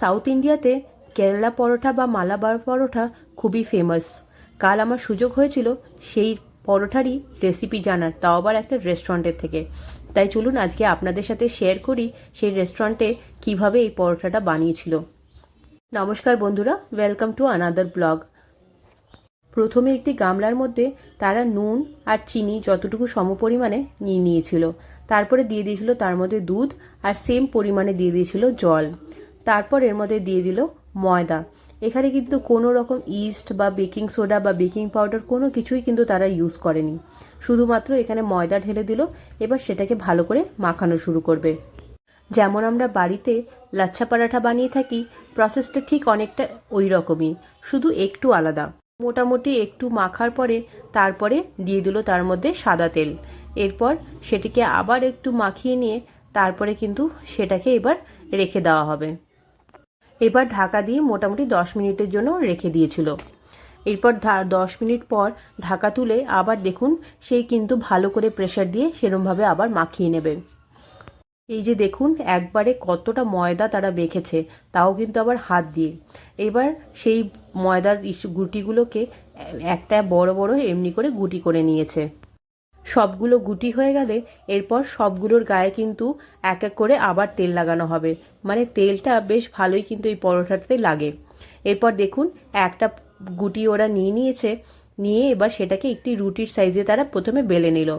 South ইন্ডিয়াতে কেরালা পরোটা বা মালাবার পরোটা খুবই ফেমাস কাল আমার সুযোগ হয়েছিল সেই পরোটারই রেসিপি জানার, তাও আবার একটা রেস্টুরেন্টের থেকে। তাই চলুন আজকে আপনাদের সাথে শেয়ার করি সেই রেস্টুরেন্টে কীভাবে এই পরোটাটা বানিয়েছিল। নমস্কার বন্ধুরা ওয়েলকাম টু আনাদার ব্লগ প্রথমে একটি গামলার মধ্যে তারা নুন আর চিনি যতটুকু সমপরিমাণে নিয়ে নিয়েছিল। তারপরে দিয়ে দিয়েছিল তার মধ্যে দুধ আর সেম পরিমাণে দিয়ে দিয়েছিল জল। তারপর এর মধ্যে দিয়ে দিল ময়দা। এখানে কিন্তু কোনো রকম ইস্ট বা বেকিং সোডা বা বেকিং পাউডার কোনো কিছুই কিন্তু তারা ইউজ করেনি। শুধুমাত্র এখানে ময়দা ঢেলে দিল, এবার সেটাকে ভালো করে মাখানো শুরু করবে। যেমন আমরা বাড়িতে লাচ্ছা পরাঠা বানিয়ে থাকি প্রসেসটা ঠিক অনেকটা ওই রকমই, শুধু একটু আলাদা। মোটামুটি একটু মাখার পরে তারপরে দিয়ে দিল তার মধ্যে সাদা তেল। এরপর সেটিকে আবার একটু মাখিয়ে নিয়ে তারপরে কিন্তু সেটাকে এবার রেখে দেওয়া হবে। এবার ঢাকা দিয়ে মোটামুটি দশ মিনিটের জন্য রেখে দিয়েছিল। এরপর দশ মিনিট পর ঢাকা তুলে আবার দেখুন, সেই কিন্তু ভালো করে প্রেশার দিয়ে সেরমভাবে আবার মাখিয়ে নেবে। এই যে দেখুন, একবারে কতটা ময়দা তারা বেঁকেছে তাও কিন্তু আবার হাত দিয়ে। এবার সেই ময়দার গুটিগুলোকে একটা বড় বড় এমনি করে গুটি করে নিয়েছে। সবগুলো গুটি হয়ে গেলে এরপর সবগুলোর গায়ে কিন্তু এক এক করে আবার তেল লাগানো হবে। মানে তেলটা বেশ ভালোই কিন্তু এই পরোটাতে লাগে। এরপর দেখুন, একটা গুটি ওরা নিয়ে নিয়েছে, নিয়ে এবার সেটাকে একটি রুটির সাইজে তারা প্রথমে বেলে নিল।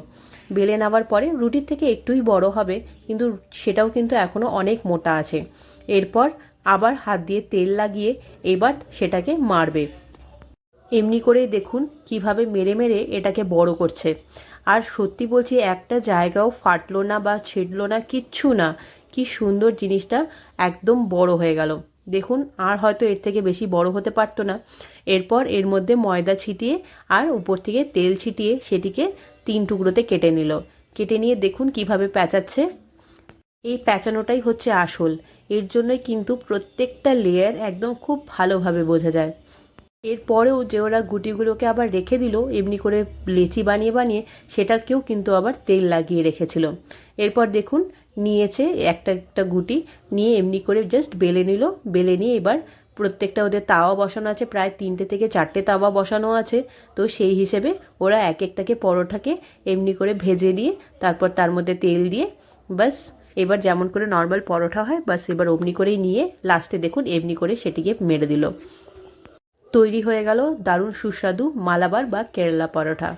বেলে নেওয়ার পরে রুটির থেকে একটুই বড় হবে, কিন্তু সেটাও কিন্তু এখনও অনেক মোটা আছে। এরপর আবার হাত দিয়ে তেল লাগিয়ে এবার সেটাকে মারবে। এমনি করে দেখুন, কীভাবে মেরে মেরে এটাকে বড় করছে। আর সত্যি বলছি, একটা জায়গাও ফাটলো না বা ছিটলো না, কিচ্ছু না। কি সুন্দর জিনিসটা, একদম বড় হয়ে গেল। দেখুন, আর হয়তো এর থেকে বেশি বড় হতে পারতো না। এরপর এর মধ্যে ময়দা ছিটিয়ে আর উপর থেকে তেল ছিটিয়ে সেটিকে তিন টুকরোতে কেটে নিল। কেটে নিয়ে দেখুন কীভাবে প্যাঁচাচ্ছে। এই প্যাঁচানোটাই হচ্ছে আসল। এর জন্যই কিন্তু প্রত্যেকটা লেয়ার একদম খুব ভালোভাবে বোঝা যায়। এরপরেও যে ওরা গুটিগুলোকে আবার রেখে দিল, এমনি করে লেচি বানিয়ে বানিয়ে, সেটাকেও কিন্তু আবার তেল লাগিয়ে রেখেছিল। এরপর দেখুন, নিয়েছে একটা একটা গুটি, নিয়ে এমনি করে জাস্ট বেলে নিল, বেলে নিয়ে এবার প্রত্যেকটা ওদের তাওয়া বসানো আছে, প্রায় তিনটে থেকে চারটে তাওয়া বসানো আছে। তো সেই হিসেবে ওরা এক একটাকে পরোটাকে এমনি করে ভেজে দিয়ে, তারপর তার মধ্যে তেল দিয়ে বাস এবার যেমন করে নর্মাল পরোটা হয় বাস এবার অমনি করেই নিয়ে লাস্টে দেখুন, এমনি করে সেটিকে মেরে দিল। তৈরি হয়ে গেল দারুণ সুস্বাদু মালাবার বা কেরালা পরোটা